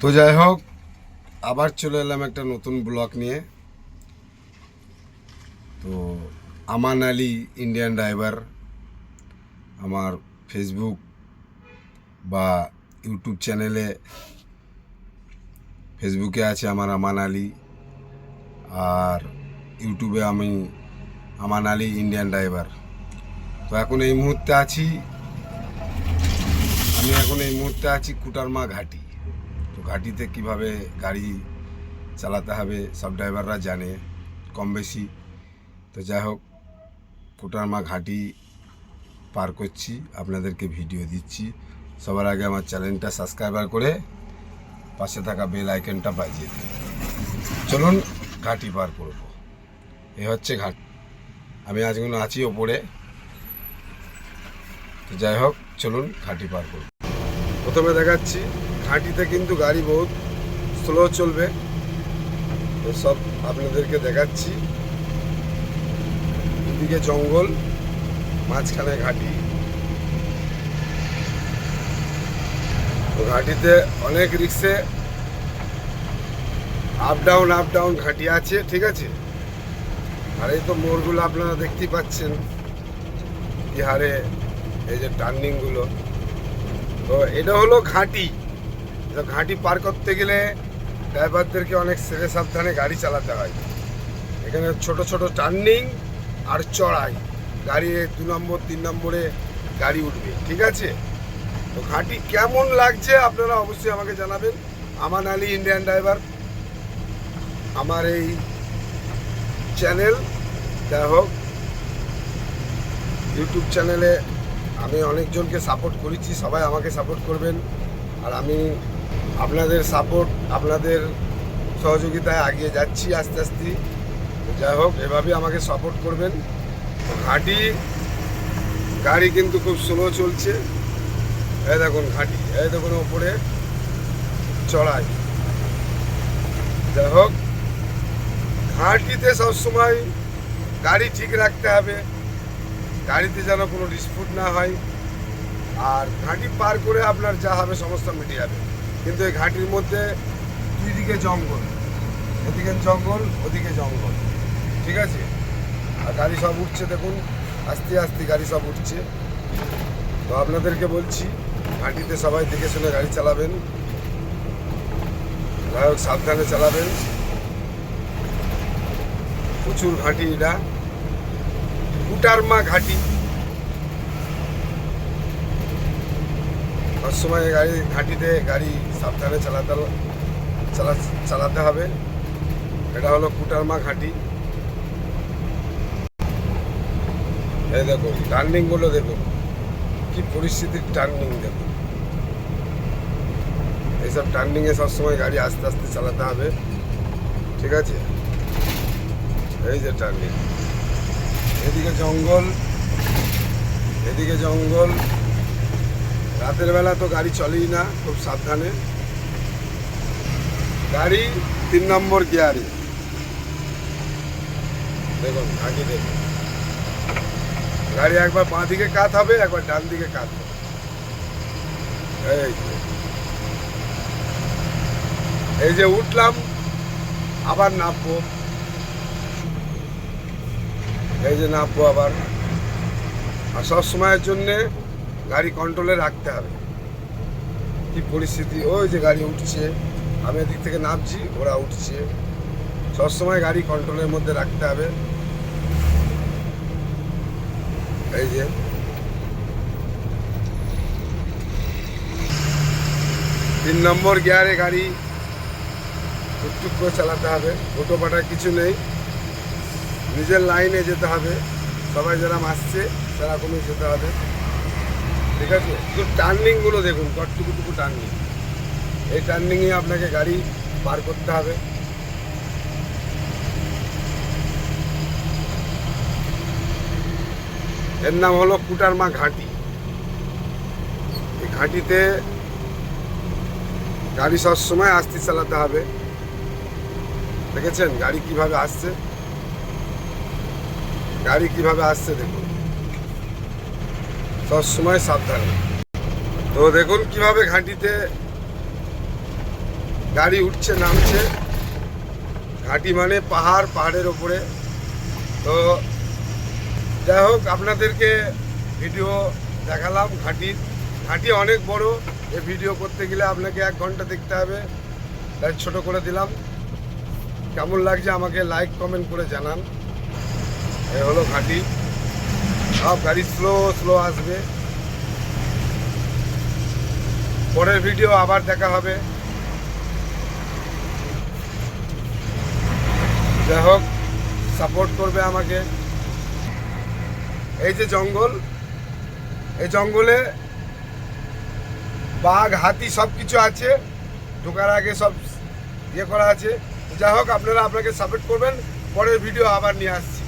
তো যাই হোক, আবার চলে এলাম একটা নতুন ব্লগ নিয়ে। তো আমান আলী ইন্ডিয়ান ড্রাইভার, আমার ফেসবুক বা ইউটিউব চ্যানেলে ফেসবুকে আছে আমার আমান আলী। আর ইউটিউবে আমি আমান আলী ইন্ডিয়ান ড্রাইভার। তো এখন এই মুহূর্তে আছি, আমি এখন এই মুহূর্তে আছি কুটারমা ঘাটি। তো ঘাটিতে কীভাবে গাড়ি চালাতে হবে, সব ড্রাইভাররা জানে, কম বেশি। তো যাই হোক, কুটারমা ঘাটি পার করছি, আপনাদেরকে ভিডিও দিচ্ছি। সবার আগে আমার চ্যানেলটা সাবস্ক্রাইবার করে পাশে থাকা বেল আইকনটা বাজিয়ে দিন। চলুন ঘাটি পার করব। এ হচ্ছে ঘাট। আমি আজগুলো আছি ওপরে। তো যাই হোক, চলুন ঘাটি পার করব। প্রথমে দেখাচ্ছি ঘাটিতে কিন্তু গাড়ি বহুত স্লো চলবে। তো সব আপনাদেরকে দেখাচ্ছি। এদিকে জঙ্গল, মাঝখানে ঘাঁটি। তো ঘাটিতে অনেক রিক্সে আপ ডাউন আপ ডাউন ঘাঁটি আছে, ঠিক আছে? আর এই তো মোড়গুলো আপনারা দেখতেই পাচ্ছেন কি হারে এই যে টার্নিংগুলো তো এটা হলো ঘাটি। ঘাটি পার করতে গেলে ড্রাইভারদেরকে অনেক সেরে সাবধানে গাড়ি চালাতে হয়। এখানে ছোট ছোট টার্নিং আর চড়াই। গাড়ি দু নম্বর, তিন নম্বরে গাড়ি উঠবে, ঠিক আছে? তো ঘাটি কেমন লাগছে আপনারা অবশ্যই আমাকে জানাবেন। Aman Ali Indian driver. আমার এই চ্যানেল, যাই হোক, ইউটিউব চ্যানেলে আমি অনেকজনকে সাপোর্ট করেছি, সবাই আমাকে সাপোর্ট করবেন। আর আমি আপনাদের সাপোর্ট আপনাদের সহযোগিতায় এগিয়ে যাচ্ছি আস্তে আস্তে। যাই হোক এভাবে আমাকে সাপোর্ট করবেন। ঘাটি, গাড়ি কিন্তু খুব স্লো চলছে। এই দেখুন ঘাঁটি, এই দেখুন ওপরে চড়াই। যাই হোক, ঘাঁটিতে সবসময় গাড়ি ঠিক রাখতে হবে। গাড়িতে যেন কোনো ডিসপুট না হয়। আর ঘাঁটি পার করে আপনার যা হবে সমস্যা মিটে যাবে। কিন্তু এই ঘাঁটির মধ্যে দুই দিকে জঙ্গল। এদিকে জঙ্গল, ওদিকে জঙ্গল। ঠিক আছে? আর গাড়ি সব উঠছে দেখুন। আস্তে আস্তে গাড়ি সব উঠছে। তো আপনাদেরকে বলছি, ঘাঁটিতে সবাই দেখে শুনে গাড়ি চালাবেন। যাই সাবধানে চালাবেন। প্রচুর ঘাঁটি এটা কুটারমা ঘাটি। সবসময় গাড়ি ঘাঁটিতে গাড়ি সাবধানে চালাতে চালা চালাতে হবে। এটা হলো কুটারমা ঘাঁটি। এই দেখুন টার্নিংগুলো দেখুন কি পরিস্থিতির টার্নিং দেখুন এইসব টার্নিংয়ে সবসময় গাড়ি আস্তে আস্তে চালাতে হবে। ঠিক আছে? এই যে টার্নিং এদিকে জঙ্গল। এদিকে জঙ্গল। রাতের বেলা তো গাড়ি চলেই না, খুব সাবধানে। গাড়ি তিন নম্বর গিয়ারে। দেখুন ঘাঁটি দেখুন। গাড়ি একবার বাঁ দিকে কাত হবে, একবার ডান দিকে কাত হবে। এই। এই যে উঠলাম, আবার নামবো। এই যে নামবো আবার। আর সব সময়ের জন্যে গাড়ি কন্ট্রোলে রাখতে হবে। কি পরিস্থিতি? ওই যে গাড়ি উঠছে, আমি এদিক থেকে নামছি, ওরা উঠছে। সবসময় গাড়ি কন্ট্রোলের মধ্যে রাখতে হবে। এই যে। তিন নম্বর গিয়ারে গাড়ি টুকটুক করে চালাতে হবে, টোটো পাটার কিছু নেই। নিজের লাইনে যেতে হবে। সবাই যারা আসছে সেরকমই যেতে হবে। ঠিক আছে? শুধু টার্নিংগুলো দেখুন, কটটুকুটুকু টার্নিং এই টার্নিংয়ে আপনাকে গাড়ি পার করতে হবে। এর নাম হলো কুটারমা ঘাটি। এই ঘাটিতে গাড়ি সবসময় আস্তে চালাতে হবে। দেখেছেন? গাড়ি কীভাবে আসছে? গাড়ি কীভাবে আসছে দেখুন। সবসময় সাবধানে। তো দেখুন কীভাবে ঘাঁটিতে গাড়ি উঠছে, নামছে। ঘাঁটি মানে পাহাড়, পাহাড়ের ওপরে। তো যাই হোক, আপনাদেরকে ভিডিও দেখালাম ঘাঁটির। ঘাঁটি অনেক বড় এই ভিডিও করতে গেলে আপনাকে এক ঘণ্টা দেখতে হবে। তাই ছোট করে দিলাম। কেমন লাগছে আমাকে লাইক কমেন্ট করে জানান। এ হলো ঘাটি। সব গাড়ি স্লো স্লো আসবে। পরের ভিডিও আবার দেখা হবে। যাই হোক সাপোর্ট করবে আমাকে। এই যে জঙ্গল, এই জঙ্গলে বাঘ, হাতি সব কিছু আছে। ঢোকার আগে সব ইয়ে করা আছে। যাই হোক, আপনারা আপনাকে সাপোর্ট করবেন। পরের ভিডিও আবার নিয়ে আসছি।